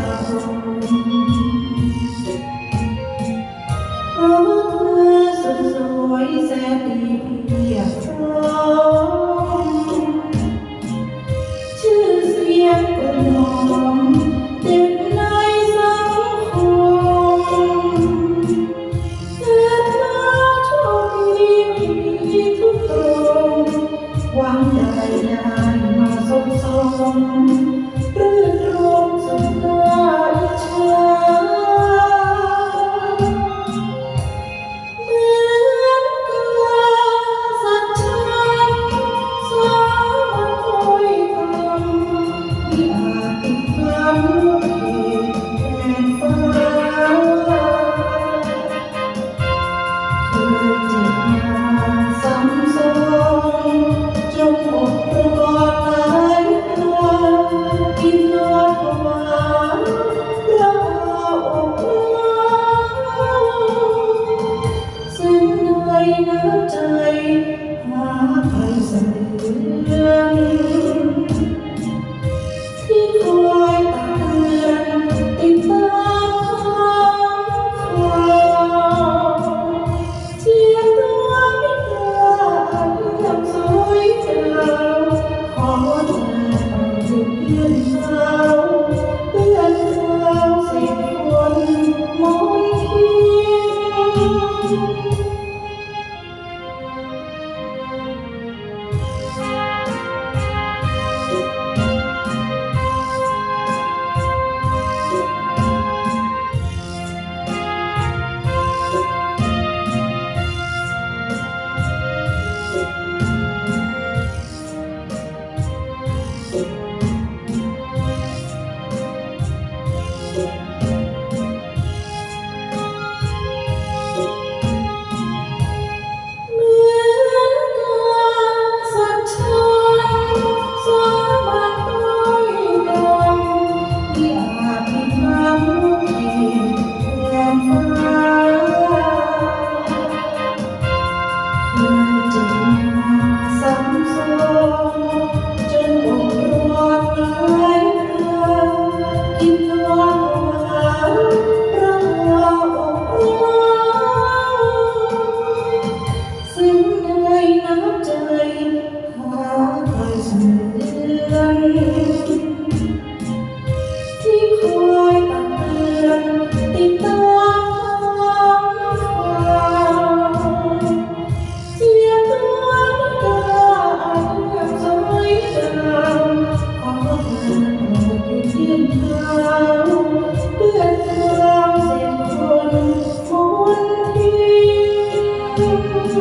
เพราะเธอสวยแสนเพียรชื่อเสียนเต็มในสงคมเธอเธอโชคดีมีทุกตรงวังใดนานมาสมทรง rain out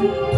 you.